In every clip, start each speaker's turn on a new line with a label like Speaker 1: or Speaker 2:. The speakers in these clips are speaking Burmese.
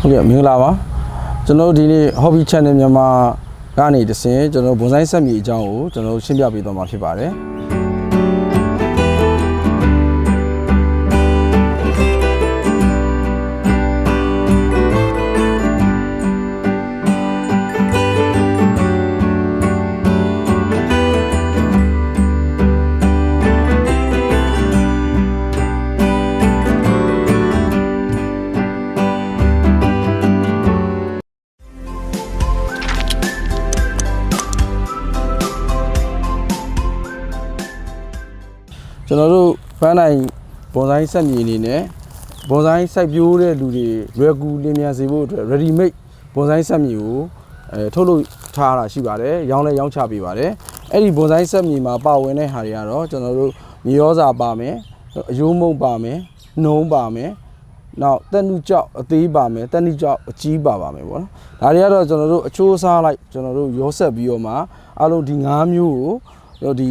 Speaker 1: ဟုတ်ကဲ့မင်္ဂလာပါကျွန်တော်တို့ဒီနေ့ hobby channel မြန်မာကနေတဆင်ကျွန်တော်တို့ဘွန်ဆိုင်ဆက်မြေအကြောင်းကိုကျွန်တော်တို့ရှင်းပြပေးသွားမှာဖြစ်ပါတယ် ကျွန်တော်တို့ဖန်းနိုင်ဘွန်ဆိုင်ဆက်မြေအနေနဲ့ဘွန်ဆိုင်စိုက်ပျိုးတဲ့လူတွေလွယ်ကူလင်းမြန်စေဖို့အတွက် ready made ဘွန်ဆိုင်ဆက်မြေကိုအဲထုတ်လုပ်ထားတာရှိပါတယ်ရောင်းလဲရောင်းချပေးပါတယ်အဲ့ဒီဘွန်ဆိုင်ဆက်မြေမှာပါဝင်တဲ့ဟာတွေကတော့ကျွန်တော်တို့မြေရောစာပါမယ်အယိုးမုံပါမယ်နှုံးပါမယ်နောက်တက်နုကြောက်အသေးပါမယ်တက်နုကြောက်အကြီးပါပါမယ်ပေါ့နော်ဒါတွေကတော့ကျွန်တော်တို့အချိုးအစားလိုက်ကျွန်တော်တို့ရောဆက်ပြီးတော့မှအလုံးဒီ၅မျိုးကိုဒီ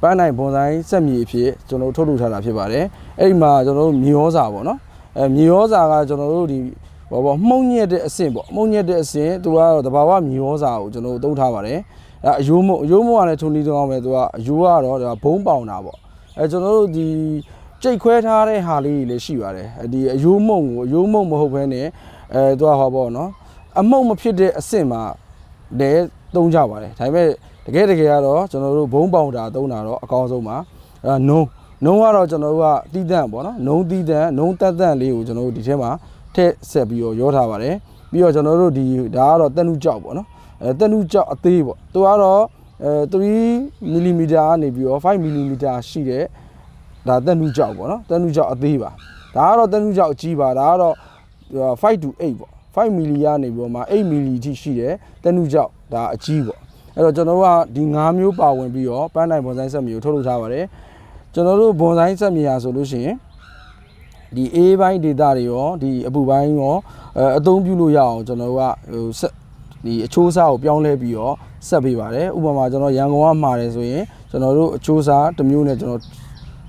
Speaker 1: ပန်းနိုင်ဘွန်ဆိုင်စက်မြေအဖြစ်ကျွန်တော်တို့ထုတ်လုပ်ထားတာဖြစ်ပါတယ်အဲ့ဒီမှာကျွန်တော်တို့မြေရောစာပေါ့နော်အဲမြေရောစာကကျွန်တော်တို့ဒီဘောဘောမှုံညက်တဲ့အဆင့်ပေါ့မှုံညက်တဲ့အဆင့်သူကတော့တဘာဝမြေရောစာကိုကျွန်တော်တို့သုံးထားပါတယ်အဲအယိုးမုံအယိုးမုံကလည်းထုံနေတော့မယ်သူကအယိုးကတော့ဒါဘုံပေါင်တာပေါ့အဲကျွန်တော်တို့ဒီကြိတ်ခွဲထားတဲ့ဟာလေးတွေလည်းရှိပါတယ်ဒီအယိုးမုံကိုအယိုးမုံမဟုတ်ဘဲနဲ့အဲသူကဟောပေါ့နော်အမုံမဖြစ်တဲ့အဆင့်မှာလည်းသုံးကြပါတယ်ဒါပေမဲ့တ ကယ်တကယ်ကတော့ကျွန်တော်တို့ဘုံပေါင်တာသုံးတာတော့အကောင်းဆုံးပါအဲနုံနုံကတော့ကျွန်တော်တို့ကတီးတန့်ပေါ့နော်နုံတီးတန့်နုံတက်တန့်လေးကိုကျွန်တော်တို့ဒီထဲမှာထည့်ဆက်ပြီးတော့ရောထားပါတယ်ပြီးတော့ကျွန်တော်တို့ဒီဒါကတော့တက်နုကြောက်ပေါ့နော်အဲတက်နုကြောက်အသေးပေါ့သူကတော့အဲ3မီလီမီတာကနေပြီးတော့5မီလီမီတာရှိတဲ့ဒါတက်နုကြောက်ပေါ့နော်တက်နုကြောက်အသေးပါဒါကတော့တက်နုကြောက်အကြီးပါဒါကတော့5 to 8ပေါ့5မီလီကနေပြီးတော့မှ8မီလီအထိရှိတယ်တက်နုကြောက်ဒါအကြီးပေါ့ အဲ့တော့ကျွန်တော်တို့ကဒီ၅မျိုးပါဝင်ပြီးတော့ပန်းနိုင်ဘွန်ဆိုင်ဆက်မျိုးထုတ်လုပ်ထားပါတယ်ကျွန်တော်တို့ဘွန်ဆိုင်ဆက်မြေရာဆိုလို့ရှိရင်ဒီ A ဘိုင်း data တွေရောဒီအပူပိုင်းရောအဲအသုံးပြုလို့ရအောင်ကျွန်တော်တို့ကဟိုဆက်ဒီအချိုးအစားကိုပြောင်းလဲပြီးတော့ဆက်ပေးပါတယ်ဥပမာကျွန်တော်ရန်ကုန်ကမှာတယ်ဆိုရင်ကျွန်တော်တို့အချိုးအစားတစ်မျိုးနဲ့ကျွန်တော်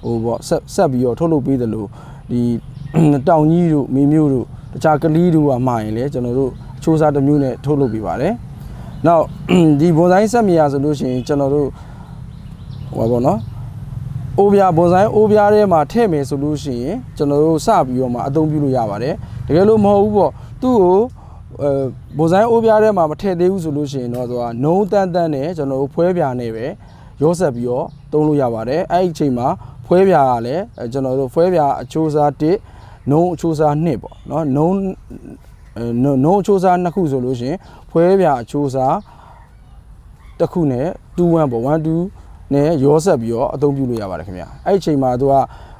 Speaker 1: ဟိုပေါ့ဆက်ဆက်ပြီးတော့ထုတ်လုပ်ပေးတယ်လို့ဒီတောင်ကြီးတို့မေမျိုးတို့တခြားကလေးတို့ကမှာရင်လည်းကျွန်တော်တို့အချိုးအစားတစ်မျိုးနဲ့ထုတ်လုပ်ပေးပါတယ် နောက်ဒီဘွန်ဆိုင်ဆက်မြေရာဆိုလို့ရှိရင်ကျွန်တော်တို့ဟိုပါပေါ့နော်အိုးပြားဘွန်ဆိုင်အိုးပြားထဲမှာထည့်မယ်ဆိုလို့ရှိရင်ကျွန်တော်တို့စပြီးတော့မှအသုံးပြုလို့ရပါတယ်တကယ်လို့မဟုတ်ဘူးပေါ့သူ့ကိုအဲဘွန်ဆိုင်အိုးပြားထဲမှာမထည့်သေးဘူးဆိုလို့ရှိရင်တော့သူကနုံတန်းတန်းနဲ့ကျွန်တော်တို့ဖွဲပြားနဲ့ပဲရောဆက်ပြီးတော့သုံးလို့ရပါတယ်အဲ့ဒီအချိန်မှာဖွဲပြားကလည်းအဲကျွန်တော်တို့ဖွဲပြားအချိုးစား1နုံအချိုးစား2ပေါ့နော်နုံအဲ နုံအချိုးစား2ခုဆိုလို့ရှိရင်ဖွဲပြားအချိုးစားတစ်ခုနဲ့21ပေါ့12နဲ့ရောဆက်ပြီးတော့အသုံးပြုလို့ရပါတယ်ခင်ဗျအဲ့ဒီအချိန်မှာသူက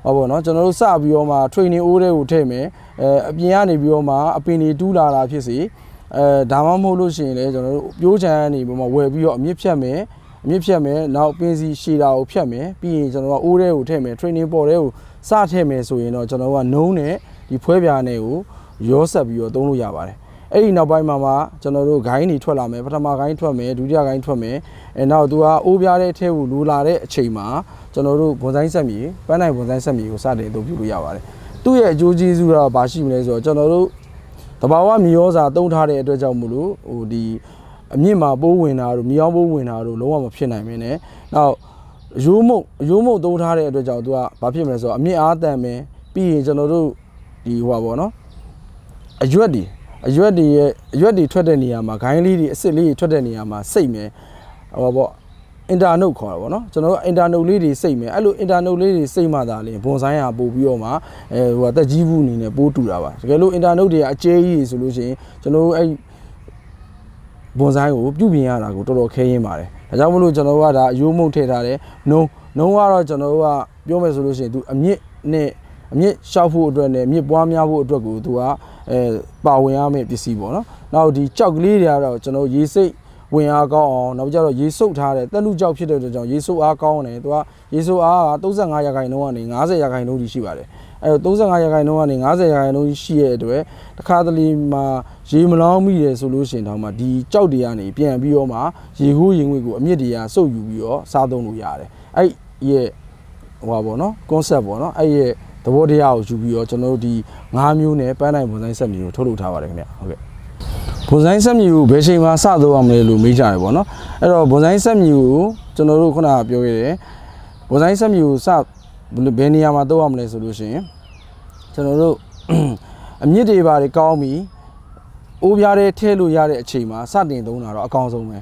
Speaker 1: ဟောပေါ့နော်ကျွန်တော်တို့စပြီးတော့မှ training အိုးတွေကိုထည့်မယ်အဲအပြင်ကနေပြီးတော့မှအပင်တွေတူးလာတာဖြစ်စီအဲဒါမှမဟုတ်လို့ရှိရင်လည်းကျွန်တော်တို့ပြိုးချမ်းကနေပြီးမှဝယ်ပြီးတော့အမြင့်ဖြတ်မယ်အမြင့်ဖြတ်မယ်နောက်ပင်စီရှည်တာကိုဖြတ်မယ်ပြီးရင်ကျွန်တော်ကအိုးတွေကိုထည့်မယ် training ပေါ်တွေကိုစထည့်မယ်ဆိုရင်တော့ကျွန်တော်ကနှုံးနဲ့ဒီဖွဲပြားနဲ့ကို ရောဆက်ပြီးတော့သုံးလို့ရပါတယ်အဲ့ဒီနောက်ပိုင်းမှာမှကျွန်တော်တို့ဂိုင်းတွေထွက်လာမယ်ပထမဂိုင်းထွက်မယ်ဒုတိယဂိုင်းထွက်မယ်အဲနောက်သူကအိုးပြားတဲ့အထဲကိုလိုလာတဲ့အချိန်မှာကျွန်တော်တို့ဘွန်ဆိုင်ဆက်မြေပန်းနိုင်ဘွန်ဆိုင်ဆက်မြေကိုစတင်အသုံးပြုလို့ရပါတယ်သူ့ရဲ့အကျိုးကျေးဇူးကတော့ဘာရှိမလဲဆိုတော့ကျွန်တော်တို့တဘာဝမြေရောစာတုံးထားတဲ့အတွက်ကြောင့်မို့လို့ဟိုဒီအမြင့်မှာပိုးဝင်တာတို့မြေအောင်ပိုးဝင်တာတို့လုံးဝမဖြစ်နိုင်မင်းနဲ့နောက်ရိုးမုတ်ရိုးမုတ်တုံးထားတဲ့အတွက်ကြောင့်သူကဘာဖြစ်မလဲဆိုတော့အမြင့်အားတန်မယ်ပြီးရင်ကျွန်တော်တို့ဒီဟိုပါပေါ့နော် အရွက်တွေအရွက်တွေရဲ့အရွက်တွေထွက်တဲ့နေရာမှာဂိုင်းလေးတွေအစ်စ်လေးတွေထွက်တဲ့နေရာမှာစိတ်မယ်ဟောပေါ့အင်တာနုတ်ခေါ်တာပေါ့နော်ကျွန်တော်တို့အင်တာနုတ်လေးတွေစိတ်မယ်အဲ့လိုအင်တာနုတ်လေးတွေစိတ်မှသာလေဘွန်ဆိုင်ဟာပို့ပြီးတော့မှအဲဟိုအသက်ကြီးဘူးအနေနဲ့ပိုးတူတာပါတကယ်လို့အင်တာနုတ်တွေကအကျဲကြီးဆိုလို့ရှိရင်ကျွန်တော်တို့အဲ့ဘွန်ဆိုင်ကိုပြုပြင်ရတာကိုတော်တော်ခဲရင်းပါတယ်ဒါကြောင့်မလို့ကျွန်တော်တို့ကဒါအယိုးမုတ်ထည့်ထားတယ်နှုံနှုံကတော့ကျွန်တော်တို့ကပြောမယ်ဆိုလို့ရှိရင်သူအမြင့်နဲ့အမြင့်ရှောက်ဖို့အတွက်နဲ့မြင့်ပွားများဖို့အတွက်ကိုသူက အဲပါဝင်ရမယ့်ပစ္စည်းပေါ့နော်နောက်ဒီကြောက်ကလေးတွေကတော့ကျွန်တော်ရေစိတ်ဝင်အားကောင်းအောင်နောက်ကြတော့ရေစုပ်ထားတယ်တက်လူကြောက်ဖြစ်တဲ့အတွက်ကြောင့်ရေစုပ်အားကောင်းတယ်သူကရေစုပ်အားက35ရာခိုင်နှုန်းကနေ50ရာခိုင်နှုန်းကြီးရှိပါတယ်အဲတော့35ရာခိုင်နှုန်းကနေ50ရာခိုင်နှုန်းရှိရဲ့အတွက်တစ်ခါတလေမှာရေမလောင်းမိတယ်ဆိုလို့ရှိရင်တော့မှဒီကြောက်တွေကနေပြန်ပြီးတော့မှရေခိုးရင်ငွေကိုအမြင့်တွေကစုပ်ယူပြီးတော့စားသုံးလို့ရတယ်အဲ့ရဲ့ဟိုပါပေါ့နော် concept ပေါ့နော်အဲ့ရဲ့ သဘောတရားကိုယူပြီးတော့ကျွန်တော်တို့ဒီ၅မျိုးနဲ့ပန်းနိုင်ဘွန်ဆိုင်ဆက်မြေကိုထုတ်လုပ်ထားပါတယ်ခင်ဗျဟုတ်ကဲ့ဘွန်ဆိုင်ဆက်မြေကိုဘယ်ချိန်မှစသုံးအောင်လဲလို့မေးကြတယ်ပေါ့နော်အဲ့တော့ဘွန်ဆိုင်ဆက်မြေကိုကျွန်တော်တို့ခုနကပြောခဲ့တယ်ဘွန်ဆိုင်ဆက်မြေကိုစဘယ်နေရာမှာသုံးအောင်လဲဆိုလို့ရှိရင်ကျွန်တော်တို့အမြင့်တွေပါတွေကောင်းပြီးအိုးပြားတွေထည့်လို့ရတဲ့အချိန်မှာစတင်သုံးတာတော့အကောင်းဆုံးပဲ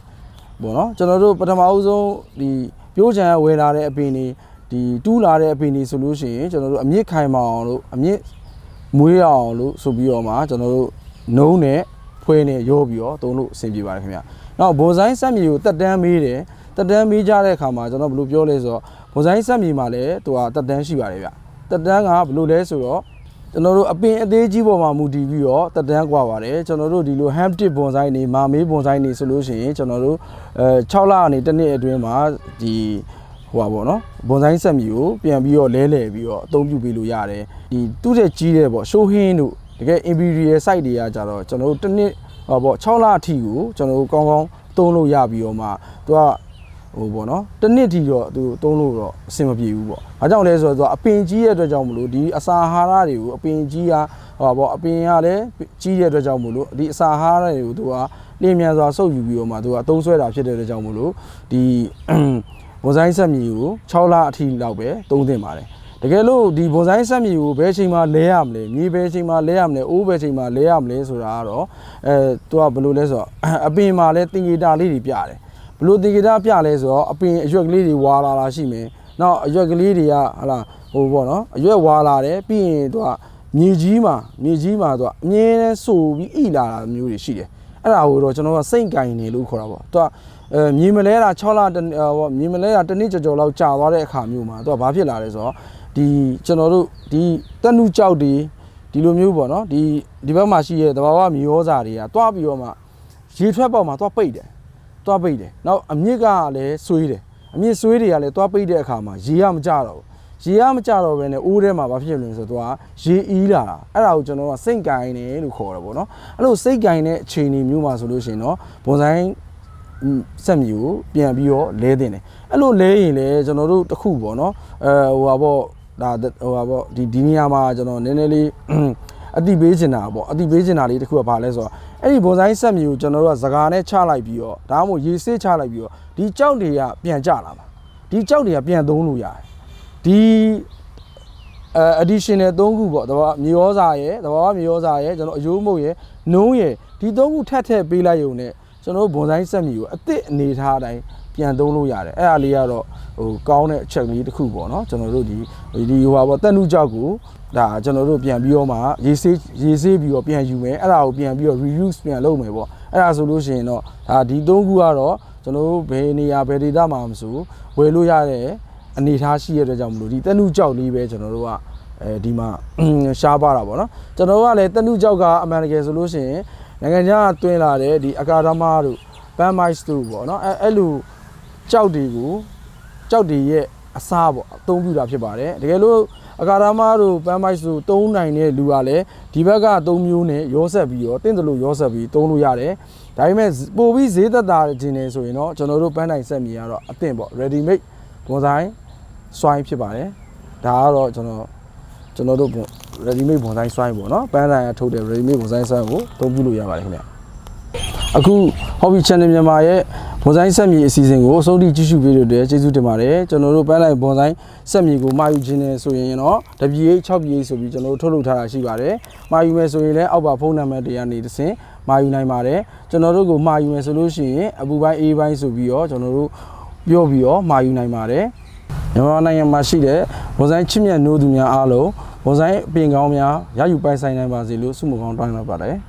Speaker 1: ပေါ့နော်ကျွန်တော်တို့ပထမအဆုံးဒီပြိုးချံဝယ်လာတဲ့အပင်တွေ ဒီတူးလာတဲ့အပင်တွေဆိုလို့ရှိရင်ကျွန်တော်တို့အမြင့်ခိုင်မအောင်လို့အမြင့်မွေးအောင်လို့ဆိုပြီးတော့မှကျွန်တော်တို့နှုံးနဲ့ဖွေးနဲ့ရောပြီးတော့သုံးလို့အဆင်ပြေပါတယ်ခင်ဗျ။နောက်ဘွန်ဆိုင်ဆက်မြေကိုတက်တန်းမေးတယ်တက်တန်းမေးကြတဲ့အခါမှာကျွန်တော်ဘယ်လိုပြောလဲဆိုတော့ဘွန်ဆိုင်ဆက်မြေမှာလည်းသူကတက်တန်းရှိပါတယ်ဗျ။တက်တန်းကဘယ်လိုလဲဆိုတော့ကျွန်တော်တို့အပင်အသေးကြီးပေါ်မှာမူတည်ပြီးတော့တက်တန်းกว่าပါတယ်ကျွန်တော်တို့ဒီလို ham tip ဘွန်ဆိုင်နေမာမေးဘွန်ဆိုင်နေဆိုလို့ရှိရင်ကျွန်တော်တို့အဲ6လကနေတစ်နှစ်အတွင်းမှာဒီ ဟိုပါပေါ့နော်ဘွန်ဆိုင်ဆက်မြေကိုပြန်ပြီးတော့လဲလှယ်ပြီးတော့အသုံးပြုပေးလို့ရတယ်ဒီသူ့တဲ့ကြီးတဲ့ပေါ့ show hin တို့တကယ် imperial site တွေကကြတော့ကျွန်တော်တို့တစ်နှစ်ဟောပေါ့6လအထိကိုကျွန်တော်တို့ကောင်းကောင်းသုံးလို့ရပြီးတော့မှသူကဟိုပေါ့နော်တစ်နှစ်ထိတော့သူသုံးလို့တော့အဆင်မပြေဘူးပေါ့။ဘာကြောင့်လဲဆိုတော့သူကအပင်ကြီးရဲ့အတွက်ကြောင့်မလို့ဒီအစာအာဟာရတွေကိုအပင်ကြီးကဟောပေါ့အပင်ကလည်းကြီးတဲ့အတွက်ကြောင့်မလို့ဒီအစာအာဟာရတွေကိုသူကလျင်မြန်စွာစုပ်ယူပြီးတော့မှသူကအသုံးဆွဲတာဖြစ်တဲ့အတွက်ကြောင့်မလို့ဒီ ဘွန်ဆိုင်ဆက်မြေကို6လအထိလောက်ပဲသုံးသင့်ပါတယ်။တကယ်လို့ဒီဘွန်ဆိုင်ဆက်မြေကိုဘယ်ချိန်မှလဲရမလဲမြေဘယ်ချိန်မှလဲရမလဲအိုးဘယ်ချိန်မှလဲရမလဲဆိုတာကတော့အဲသူကဘယ်လိုလဲဆိုတော့အပင်မှာလဲတင်ဂီတာလေးတွေပြတယ်ဘယ်လိုတင်ဂီတာပြလဲဆိုတော့အပင်အရွက်ကလေးတွေဝါလာလာရှိမယ်နောက်အရွက်ကလေးတွေကဟလာဟိုပေါ့နော်အရွက်ဝါလာတယ်ပြီးရင်သူကမြေကြီးမှာမြေကြီးမှာသူကအမြဲတမ်းဆိုပြီးဣလာတာမျိုးတွေရှိတယ်အဲ့ဒါကိုတော့ကျွန်တော်ကစိတ်ကင်နေလို့ခေါ်တာပေါ့သူက အဲမြေမလဲတာ6လတဟိုမြေမလဲတာတစ်နှစ်ကျော်ကျော်လောက်ကြာသွားတဲ့အခါမျိုးမှာသူကဘာဖြစ်လာလဲဆိုတော့ဒီကျွန်တော်တို့ဒီတက်နုကြောက်တွေဒီလိုမျိုးပေါ့နော်ဒီဒီဘက်မှာရှိရဲ့တဘာဝမြေဩဇာတွေကတွားပြီးတော့မှရေထွက်ပေါက်မှာတွားပိတ်တယ်သွားပိတ်တယ်နောက်အမြင့်ကလည်းဆွေးတယ်အမြင့်ဆွေးတွေကလည်းသွားပိတ်တဲ့အခါမှာရေကမကြတော့ဘူးရေကမကြတော့ဘဲနဲ့အိုးထဲမှာဘာဖြစ်လဲဆိုတော့သူကရေအီးလာတာအဲ့ဒါကိုကျွန်တော်ကစိတ်ကင်တယ်လို့ခေါ်တယ်ပေါ့နော်အဲ့လိုစိတ်ကင်တဲ့အခြေအနေမျိုးမှာဆိုလို့ရှိရင်တော့ဘွန်ဆိုင် ဆက်မြူကိုပြန်ပြီးတော့လဲတင်တယ်အဲ့လိုလဲရင်လည်းကျွန်တော်တို့တစ်ခုပေါ့နော်အဲဟိုပါပေါ့ဒါဟိုပါပေါ့ဒီဒီနေရာမှာကျွန်တော်နည်းနည်းလေးအတိပေးချင်တာပေါ့အတိပေးချင်တာလေးတစ်ခုကဘာလဲဆိုတော့အဲ့ဒီဘွန်ဆိုင်ဆက်မြူကိုကျွန်တော်တို့ကစကားနဲ့ချလိုက်ပြီးတော့ဒါမှမဟုတ်ရေဆေးချလိုက်ပြီးတော့ဒီကြောက်တွေကပြန်ကြလာမှာဒီကြောက်တွေကပြန်သုံးလို့ရတယ်ဒီအဲ additional 3ခုပေါ့တဘာမြေဩဇာရယ်တဘာမြေဩဇာရယ်ကျွန်တော်အယိုးမုတ်ရယ်နုံးရယ်ဒီ3ခုထပ်ထည့်ပေးလိုက်ရုံနဲ့ ကျွန်တော်တို့ဘွန်ဆိုင်ဆက်မြူကိုအစ်စ်အနေထားအတိုင်းပြန်သုံးလို့ရတယ်အဲ့ဒါလေးကတော့ဟိုကောင်းတဲ့အချက်လေးတစ်ခုပေါ့နော်ကျွန်တော်တို့ဒီဒီဟိုပါပေါ့တက်နုကြောက်ကိုဒါကျွန်တော်တို့ပြန်ပြီးတော့မှရေးဆေးရေးဆေးပြီးတော့ပြန်ယူမယ်အဲ့ဒါကိုပြန်ပြီးတော့ reuse ပြန်လုပ်မယ်ပေါ့အဲ့ဒါဆိုလို့ရှိရင်တော့ဒါဒီ၃ခုကတော့ကျွန်တော်တို့ဘယ်နေရာဘယ်ဒေသမှာမဆိုဝယ်လို့ရတဲ့အနေအထားရှိရတဲ့ကြောင့်မလို့ဒီတက်နုကြောက်လေးပဲကျွန်တော်တို့ကအဲဒီမှာရှားပါတာပေါ့နော်ကျွန်တော်တို့ကလည်းတက်နုကြောက်ကအမှန်တကယ်ဆိုလို့ရှိရင် နိုင်ငံခြားကတွင်းလာတဲ့ဒီအကာဒမာတို့ပန်မိုက်စ်တို့ပေါ့နော်အဲအဲ့လိုကြောက်တွေကိုကြောက်တွေရဲ့အစားပေါ့အသုံးပြုတာဖြစ်ပါတယ်တကယ်လို့အကာဒမာတို့ပန်မိုက်စ်တို့သုံးနိုင်တဲ့လူကလည်းဒီဘက်က၃မျိုးနဲ့ရောဆက်ပြီးတော့တင့်တယ်လို့ရောဆက်ပြီးသုံးလို့ရတယ်ဒါပေမဲ့ပို့ပြီးဈေးသက်သာခြင်းနေဆိုရင်တော့ကျွန်တော်တို့ပန်းနိုင်ဆက်မြေကတော့အသင့်ပေါ့ ready made ဘွန်ဆိုင် swine ဖြစ်ပါတယ်ဒါကတော့ကျွန်တော်ကျွန်တော်တို့ ready made ဘွန်ဆိုင် swine ပေါ့နော်ပန်းဆိုင်ကထုတ်တဲ့ ready made ဘွန်ဆိုင် swine ကိုအသုံးပြုလို့ရပါတယ်ခင်ဗျအခု hobby channel မြန်မာရဲ့ဘွန်ဆိုင်ဆက်မြေအစီအစဉ်ကိုအဆုံးထိကြည့်ရှုပေးလို့တဲ့ကျေးဇူးတင်ပါတယ်ကျွန်တော်တို့ပန်းလိုက်ဘွန်ဆိုင်ဆက်မြေကိုမှာယူခြင်းနဲ့ဆိုရင်တော့ WH 6PH ဆိုပြီးကျွန်တော်တို့ထုတ်လုပ်ထားတာရှိပါတယ်မှာယူမယ်ဆိုရင်လည်းအောက်ပါဖုန်းနံပါတ်တွေကနေတစ်ဆင့်မှာယူနိုင်ပါတယ်ကျွန်တော်တို့ကိုမှာယူမယ်ဆိုလို့ရှိရင်အပူပိုင်း A ပိုင်းဆိုပြီးတော့ကျွန်တော်တို့ပြောပြီးတော့မှာယူနိုင်ပါတယ်မြန်မာနိုင်ငံမှာရှိတဲ့ဝန်ဆိုင်ချစ်မြတ်နိုးသူများအားလုံး ဝန်ဆိုင်အပင်ကောင်းများရယူပိုင်ဆိုင်နိုင်ပါစေလို့ဆုမကောင်းတောင်းလိုက်ပါတယ်။